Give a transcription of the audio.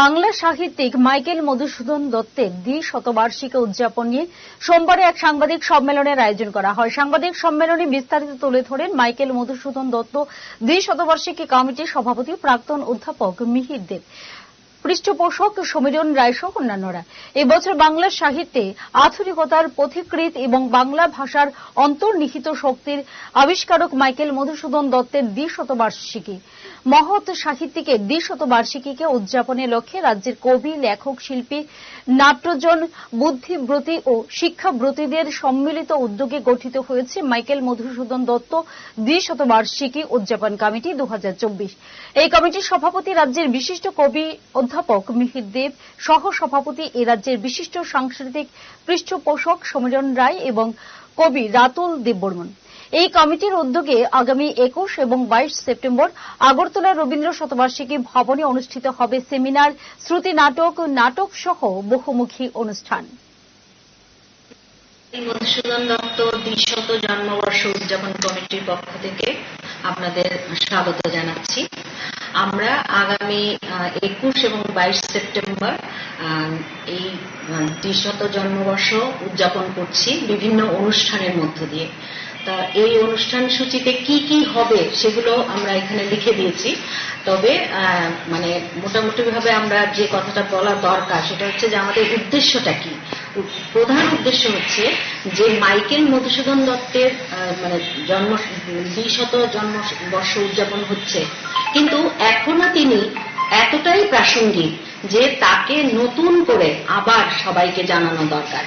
বাংলা সাহিত্যিক মাইকেল মধুসূদন দত্তের দ্বিশতবার্ষিকী উদযাপন নিয়ে সোমবারে এক সাংবাদিক সম্মেলনের আয়োজন করা হয়। সাংবাদিক সম্মেলনে বিস্তারিত তুলে ধরেন মাইকেল মধুসূদন দত্ত, দ্বিশতবার্ষিকী কমিটির সভাপতি, প্রাক্তন অধ্যাপক মিহির দেব। পৃষ্ঠপোষক সমীরণ রায় সহ অন্যান্যরা। এবছর বাংলা সাহিত্যে আধুনিকতার পথিকৃত এবং বাংলা ভাষার অন্তর্নিহিত শক্তির আবিষ্কারক মাইকেল মধুসূদন দত্তের দ্বিশতবার্ষিকী। মহৎ সাহিত্যিকের দ্বিশতবার্ষিকীকে উদযাপনের লক্ষ্যে রাজ্যের কবি, লেখক, শিল্পী, নাট্যজন বুদ্ধিব্রতী ও শিক্ষাব্রতীদের সম্মিলিত উদ্যোগে গঠিত হয়েছে মাইকেল মধুসূদন দত্ত দ্বিশতবার্ষিকী উদযাপন কমিটি দু হাজার চব্বিশ। এই কমিটির সভাপতি রাজ্যের বিশিষ্ট কবি অধ্যাপক মিহির দেব সহ সভাপতি এ রাজ্যের বিশিষ্ট সাংস্কৃতিক পৃষ্ঠপোষক সমীরণ রায় এবং কবি রাতুল দেববর্মন। এই কমিটির উদ্যোগে আগামী একুশ এবং বাইশ সেপ্টেম্বর আগরতলা রবীন্দ্র শতবার্ষিকী ভবনে অনুষ্ঠিত হবে সেমিনার, শ্রুতি নাটক নাটক সহ বহুমুখী অনুষ্ঠান। মধুসূদন দত্ত দ্বিশত জন্মবর্ষ উদযাপন কমিটির পক্ষ থেকে আপনাদের স্বাগত জানাচ্ছি। আমরা আগামী একুশ এবং বাইশ সেপ্টেম্বর এই দ্বিশত জন্মবর্ষ উদযাপন করছি বিভিন্ন অনুষ্ঠানের মধ্য দিয়ে। তা এই অনুষ্ঠান সূচিতে কি কি হবে সেগুলো আমরা এখানে লিখে দিয়েছি। তবে মানে মোটামুটিভাবে আমরা যে কথাটা বলা দরকার সেটা হচ্ছে যে আমাদের উদ্দেশ্যটা কি? প্রধান উদ্দেশ্য হচ্ছে যে মাইকেল মধুসূদন দত্তের মানে জন্ম দ্বিশত জন্মবর্ষ উদযাপন হচ্ছে। কিন্তু এখনও তিনি এতটাই প্রাসঙ্গিক যে তাকে নতুন করে আবার সবাইকে জানানো দরকার।